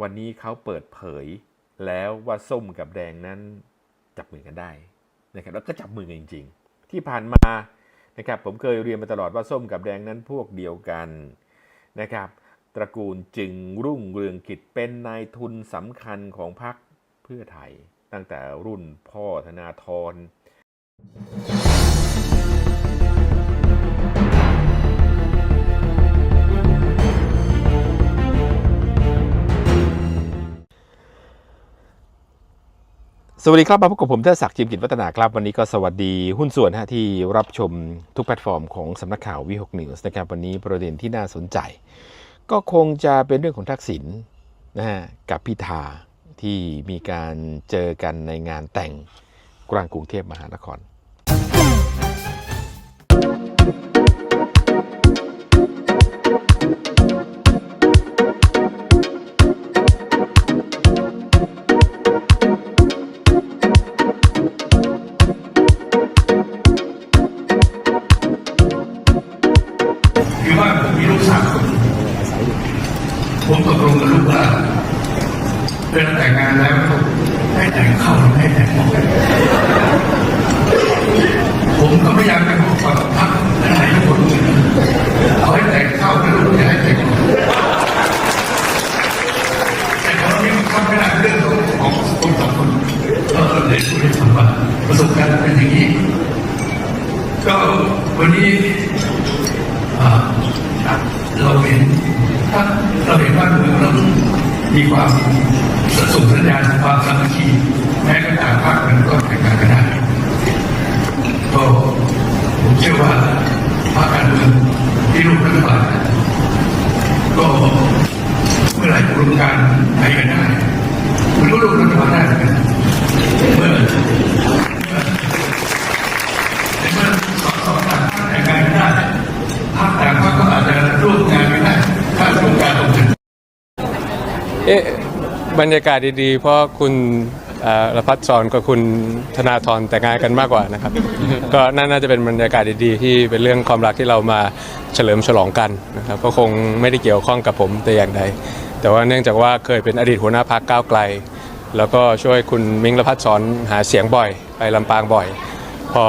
วันนี้เขาเปิดเผยแล้วว่าส้มกับแดงนั้นจับมือกันได้นะครับแล้วก็จับมือกันจริง ๆ ที่ผ่านมานะครับผมเคยเรียนมาตลอดว่าส้มกับแดงนั้นพวกเดียวกันนะครับตระกูลจึงรุ่งเรืองกิจเป็นนายทุนสำคัญของพรรคเพื่อไทย ตั้งแต่รุ่นพ่อธนาธร วัสดีครับมาพบกับผมเทศศักดิ์จิมกิจวัฒนาครับ วันนี้ก็สวัสดีหุ้นส่วนฮะที่รับชมทุกแพลตฟอร์มของสำนักข่าววิหกนิวส์นะครับวันนี้ประเด็นที่น่าสนใจ ก็คงจะเป็นเรื่องของทักษิณนะฮะกับพิธาที่มีการเจอกันในงานแต่งกลางกรุงเทพมหานคร ผมก็พยายามไปบอกกับพักหลายคนเอาให้แต่เข้านะลูกอย่าให้แต่งออกแต่เขาไม่ทำไม่ได้เรื่องของคนสองคนก็เลยพูดให้ฟังว่าประสบการณ์เป็นอย่างนี้ ก็วันนี้เราเห็นถ้าเราเห็นว่าเมืองเรามีความส่งสัญญาณความสามัคคีแม้กระทั่งภาคมันก็แข่ กระบวนการไปกันได้มันก็ร่วมรัฐบาลได้เหมือนกันเมื่อในเมื่อสองสองต่างภาคแต่งงานไม่ได้ภาคต่างภาคก็อาจจะร่วมงานไม่ได้ถ้าโครงการออกมาเอ๊ะบรรยากาศดีๆ เพราะคุณเอ่อรพัฒน์สอนกับคุณธนาธรแต่งงานกันมากกว่านะครับ ก็น่าน่าจะเป็นบรรยากาศดีๆ ที่เป็นเรื่องความรักที่เรามาเฉลิมฉลองกันนะครับ ก็คงไม่ได้เกี่ยวข้องกับผมแต่อย่างใด แต่ว่าเนื่องจากว่าเคยเป็นอดีตหัวหน้าพักก้าวไกล แล้วก็ช่วยคุณมิ้งรพัฒน์สอนหาเสียงบ่อย ไปลำปางบ่อย พอ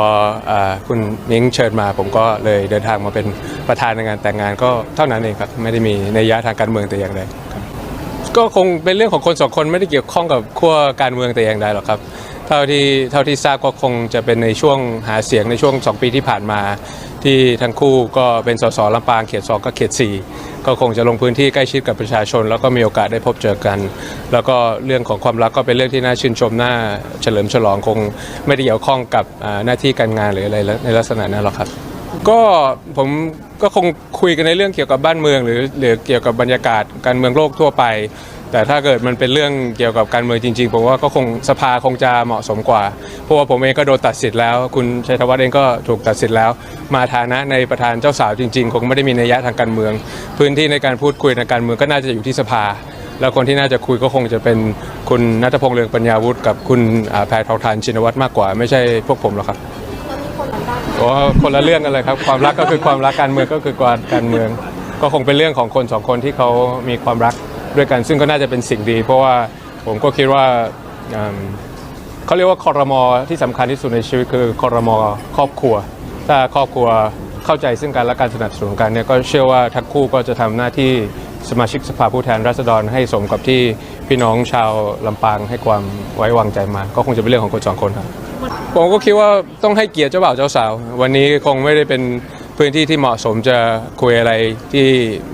อคุณมิ้งเชิญมา ผมก็เลยเดินทางมาเป็นประธานในงานแต่งงานก็เท่านั้นเองครับไม่ได้มีนัยยะทางการเมืองแต่อย่างใดก็คงเป็นเรื่องของคนสองคนไม่ได้เกี่ยวข้องกับขั้วการเมืองแต่อย่างใดหรอกครับเท่าที่เท่าที่ทราบก็คงจะเป็นในช่วงหาเสียงในช่วง 2 ปีที่ผ่านมา ที่ทั้งคู่ก็เป็นสสลำปางเขต2กับเขต4 ก็คงจะลงพื้นที่ใกล้ชิดกับประชาชน แล้วก็มีโอกาสได้พบเจอกัน แล้วก็เรื่องของความรักก็เป็นเรื่องที่น่าชื่นชมน่าเฉลิมฉลองคงไม่ได้เกี่ยวข้องกับหน้าที่การงานหรืออะไรในลักษณะนั้นหรอกครับก็ผมก็คงคุยกันในเรื่องเกี่ยวกับบ้านเมือง หรือหรือเกี่ยวกับบรรยากาศการเมืองโลกทั่วไป แต่ถ้าเกิดมันเป็นเรื่องเกี่ยวกับการเมืองจริงๆ ผมว่าก็คงสภาคงจะเหมาะสมกว่า เพราะว่าผมเองก็โดนตัดสิทธิ์แล้ว คุณชัยธวัฒน์เองก็ถูกตัดสิทธิ์แล้ว มาฐานะในประธานเจ้าสาวจริงๆ คงไม่ได้มีนัยยะทางการเมือง พื้นที่ในการพูดคุยในการเมืองก็น่าจะอยู่ที่สภา แล้วคนที่น่าจะคุยก็คงจะเป็นคุณนัทพงษ์เลืองปัญญาวุฒิกับคุณอ่าแพทองทานชินวัตรมากกว่า ไม่ใช่พวกผมหรอกครับโอ้คนละเรื่องกันเลยครับ ความรักก็คือความรักการเมืองก็คือการการเมือง ก็คงเป็นเรื่องของคนสองคนที่เขามีความรัก ด้วยกัน ซึ่งก็น่าจะเป็นสิ่งดี เพราะว่าผมก็คิดว่าเขาเรียกว่าคอรมอที่สำคัญที่สุดในชีวิตคือคอรมอครอบครัว ถ้าครอบครัวเข้าใจซึ่งกันและการสนับสนุนกันเนี่ยก็เชื่อว่าทั้งคู่ก็จะทำหน้าที่สมาชิกสภาผู้แทนราษฎรให้สมกับที่พี่น้องชาวลำปางให้ความไว้วางใจมา ก็คงจะเป็นเรื่องของคนสองคนครับผมก็คิดว่าต้องให้เกียรติเจ้าบ่าวเจ้าสาว วันนี้คงไม่ได้เป็น พื้นที่ที่เหมาะสมจะคุยอะไรที่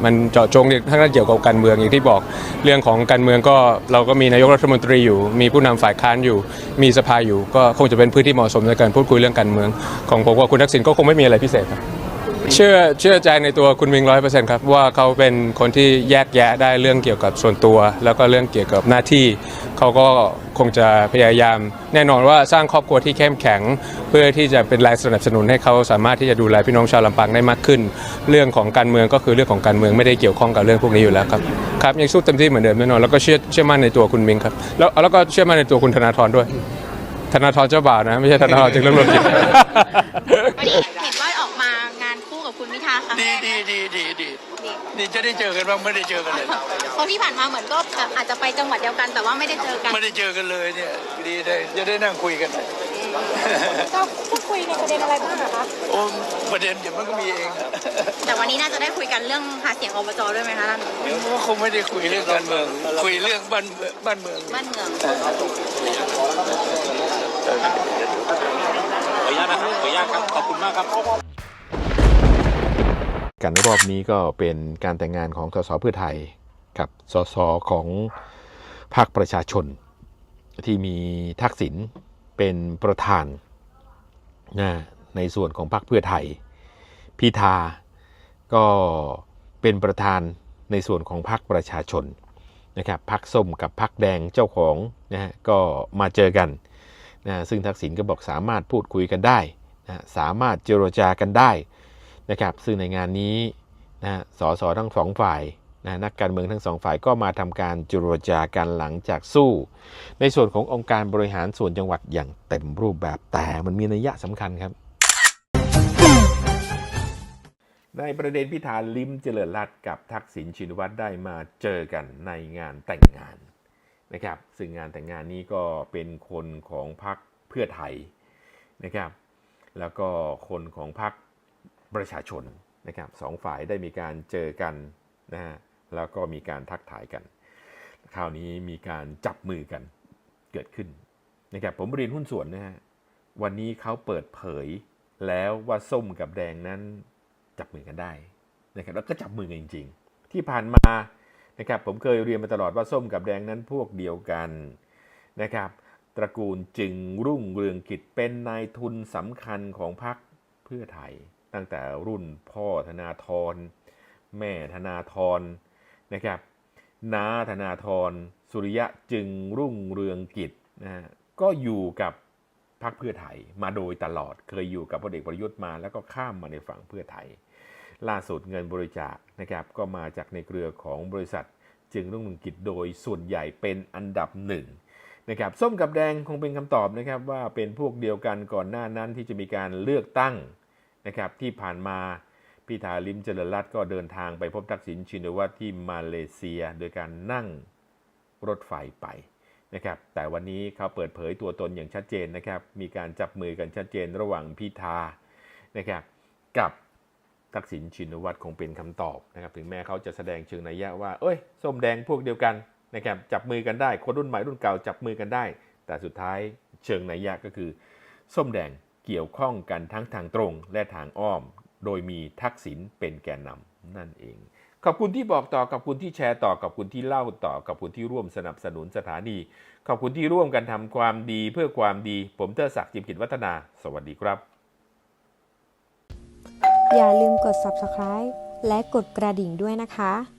มันเจาะจงทั้งนั้นเกี่ยวกับการเมืองอย่างที่บอกเรื่องของการเมืองก็เราก็มีนายกรัฐมนตรีอยู่ มีผู้นำฝ่ายค้านอยู่ มีสภาอยู่ ก็คงจะเป็นพื้นที่เหมาะสมในการพูดคุยเรื่องการเมือง ของผมกับคุณทักษิณก็คงไม่มีอะไรพิเศษครับ เชื่อเชื่อใจในตัวคุณมิงร้อยเปอร์เซ็นต์ครับว่าเขาเป็นคนที่แยกแยะได้เรื่องเกี่ยวกับส่วนตัว แล้วก็เรื่องเกี่ยวกับหน้าที่เขาก็คงจะพยายาม แน่นอนว่าสร้างครอบครัวที่เข้มแข็ง เพื่อที่จะเป็นแรงสนับสนุนให้เขาสามารถที่จะดูแลพี่น้องชาวลำปางได้มากขึ้น เรื่องของการเมืองก็คือเรื่องของการเมืองไม่ได้เกี่ยวข้องกับเรื่องพวกนี้อยู่แล้วครับครับยังสู้เต็มที่เหมือนเดิมแน่นอนแล้วก็เชื่อเชื่อมั่นในตัวคุณมิงครับแล้วแล้วก็เชื่อมั่นในตัวคุณธนาธรด้วย ธนาธรเจ้าบ่าวนะ ไม่ใช่ธนาธรจึงเริ่มรวมจิต วันนี้ มางานคู่กับคุณคุณพิธาครั้งดีแรกดีดีดีดีดีนี่จะได้เจอกันบ้างไม่ได้เจอกันเลยเพราะที่ผ่านมาเหมือนก็แบบอาจจะไปจังหวัดเดียวกันแต่ว่าไม่ได้เจอกันไม่ได้เจอกันเลยเนี่ยดีได้จะได้นั่งคุยกัน ก็พูดคุยในประเด็นอะไรบ้างอะคะโอ้ประเด็นเดี๋ยวมันก็มีเองแต่วันนี้น่าจะได้คุยกันเรื่องหาเสียงอบจด้วยไหมคะท่านเดี๋ยวก็คงไม่ได้คุยเรื่องการเมือง คุยเรื่องบ้านเมืองบ้านเมืองบ้านเมืองขออนุญาตนะครับขออนุญาตครับขอบคุณมากครับ กันรอบนี้ก็เป็นการแต่งงานของสสเพื่อไทยกับสสของพรรคประชาชน ที่มีทักษิณเป็นประธานนะในส่วนของพรรคเพื่อไทย พิธาก็เป็นประธานในส่วนของพรรคประชาชนนะครับพรรคส้มกับพรรคแดงเจ้าของนะฮะก็มาเจอกันนะซึ่งทักษิณก็บอกสามารถพูดคุยกันได้นะสามารถเจรจากันได้ นะครับซึ่งในงานนี้นะสสทั้งสองฝ่ายนะนักการเมืองทั้งสองฝ่ายก็มาทำการเจรจากันหลังจากสู้ ในส่วนขององค์การบริหารส่วนจังหวัดอย่างเต็มรูปแบบแต่มันมีนัยยะสำคัญครับ ในประเด็นพิธาลิมเจริญรัตกับทักษิณชินวัตรได้มาเจอกันในงานแต่งงานนะครับซึ่งงานแต่งงานนี้ก็เป็นคนของพรรคเพื่อไทยนะครับ แล้วก็คนของพรรค ประชาชนนะครับสองฝ่ายได้มีการเจอกันนะฮะแล้วก็มีการทักทายกัน คราวนี้มีการจับมือกันเกิดขึ้นนะครับผมเรียนหุ้นส่วนนะฮะวันนี้เขาเปิดเผยแล้วว่าส้มกับแดงนั้นจับมือกันได้นะครับแล้วก็จับมือกันจริง ๆ ที่ผ่านมานะครับผมเคยเรียนมาตลอดว่าส้มกับแดงนั้นพวกเดียวกันนะครับ ตระกูลจึงรุ่งเรืองกิจเป็นนายทุนสำคัญของพรรคเพื่อไทย ตั้งแต่รุ่นพ่อธนาธร แม่ธนาธรนะครับน้าธนาธร สุริยะจึงรุ่งเรืองกิจนะฮะก็อยู่กับพรรคเพื่อไทยมาโดยตลอดเคยอยู่กับพลเอกประยุทธ์มาแล้วก็ข้ามมาในฝั่งเพื่อไทย ล่าสุดเงินบริจาคนะครับก็มาจากในเครือของบริษัท จึงรุ่งเรืองกิจโดยส่วนใหญ่เป็นอันดับหนึ่งนะครับส้มกับแดงคงเป็นคำตอบนะครับว่าเป็นพวกเดียวกันก่อนหน้านั้นที่จะมีการเลือกตั้ง นะครับที่ผ่านมาพิธาลิมเจริญรัตก็เดินทางไปพบทักษิณชินวัตรที่มาเลเซีย โดยการนั่งรถไฟไปนะครับแต่วันนี้เขาเปิดเผยตัวตนอย่างชัดเจนนะครับมีการจับมือกันชัดเจนระหว่างพิธานะครับกับทักษิณชินวัตรคงเป็นคำตอบนะครับถึงแม้เขาจะแสดงเชิงนัยยะว่า เอ้ยส้มแดงพวกเดียวกันนะครับจับมือกันได้ คนรุ่นใหม่รุ่นเก่าจับมือกันได้ แต่สุดท้ายเชิงนัยยะก็คือ ส้มแดง เกี่ยวข้องกันทั้งทางตรงและทางอ้อม โดยมีทักษิณเป็นแกนนำนั่นเอง ขอบคุณที่บอกต่อขอบคุณที่แชร์ต่อขอบคุณที่เล่าต่อขอบคุณที่ร่วมสนับสนุนสถานี ขอบคุณที่ร่วมกันทำความดีเพื่อความดี ผมเทอศักดิ์จิมกิจวัฒนา สวัสดีครับ อย่าลืมกด subscribe และกดกระดิ่งด้วยนะคะ